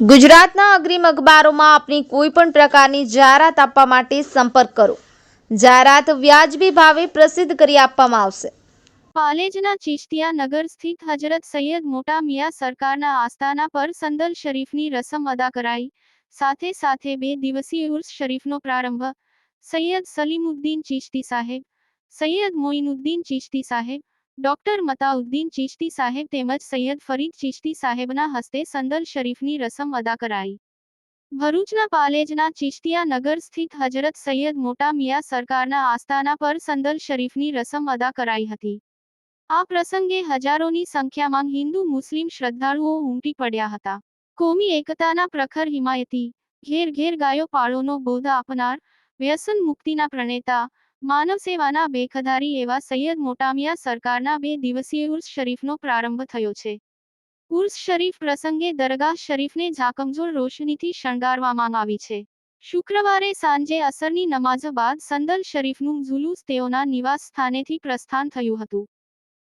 ગુજરાતના અગ્રીમ અખબારોમાં આપની કોઈ પણ પ્રકારની જાહેરાત આપવા માટે સંપર્ક કરો. જાહેરાત વ્યાજબી ભાવે પ્રસિદ્ધ કરી આપવામાં આવશે. કોલેજના ચિશ્તિયા નગર સ્થિત હજરત સૈયદ મોટા મિયા સરકારના આસ્થાના પર સંદલ શરીફની રસમ અદા કરાઈ. સાથે સાથે બે દિવસીય ઉર્સ શરીફનો પ્રારંભ. સૈયદ સલીમુદ્દીન ચિશ્તી સાહેબ. સૈયદ મોઇનુદ્દીન ચિશ્તી સાહેબ. ડોક્ટર મતાઉદ્દીન ચિશ્તી સાહેબ તેમજ સૈયદ ફરીદ ચિશ્તી સાહેબના હસ્તે સંદર શરીફની રસમ અદા કરાઈ. ભરૂચના પાલેજના ચિશ્તિયા નગર સ્થિત હજરત સૈયદ મોટા મિયા સરકારના આસ્થાના પર સંદર શરીફની રસમ અદા કરાઈ હતી. આ પ્રસંગે હજારોની સંખ્યામાં હિન્દુ મુસ્લિમ શ્રદ્ધાળુઓ ઉમટી પડ્યા હતા. કોમી એકતાના પ્રખર હિમાયતી, ઘેર ઘેર ગાયો પાળોનો બોધ આપનાર, વ્યસન મુક્તિના પ્રણેતા માનવ સેવાના બેખધારી એવા સૈયદ મોટામિયા સરકારના બે દિવસીય ઉર્સ શરીફનો પ્રારંભ થયો છે. ઉર્સ શરીફ પ્રસંગે દરગાહ શરીફને ઝાકમઝોળ રોશનીથી શણગારવામાં આવી છે. શુક્રવારે સાંજે અસરની નમાઝ બાદ સંદલ શરીફનું ઝુલુસ તેઓના નિવાસ સ્થાનેથી પ્રસ્થાન થયું હતું.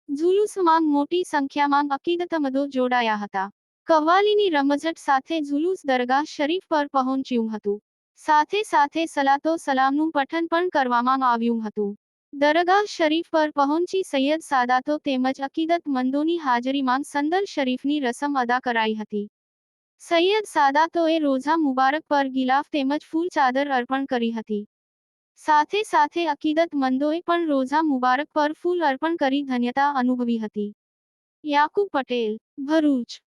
ઝુલુસમાં મોટી સંખ્યામાં અકીદતમદો જોડાયા હતા. કવ્વાલીની રમઝટ સાથે ઝુલુસ દરગાહ શરીફ પર પહોંચ્યું હતું. સાથે સાથે સલાતો સલામનું પઠન પણ કરવામાં આવ્યું હતું. દરગાહ શરીફ પર પહોંચી સૈયદ સાદાતો તેમજ અકીદતમંદોની હાજરીમાં સંદર શરીફની રસમ અદા કરાઈ હતી. સૈયદ સાદાતોએ રોઝા મુબારક પર ગિલાફ તેમજ ફૂલ ચાદર અર્પણ કરી હતી. સાથે સાથે અકીદત મંદોએ પણ રોઝા મુબારક પર ફૂલ અર્પણ કરી ધન્યતા અનુભવી હતી. યાકુબ પટેલ, ભરૂચ.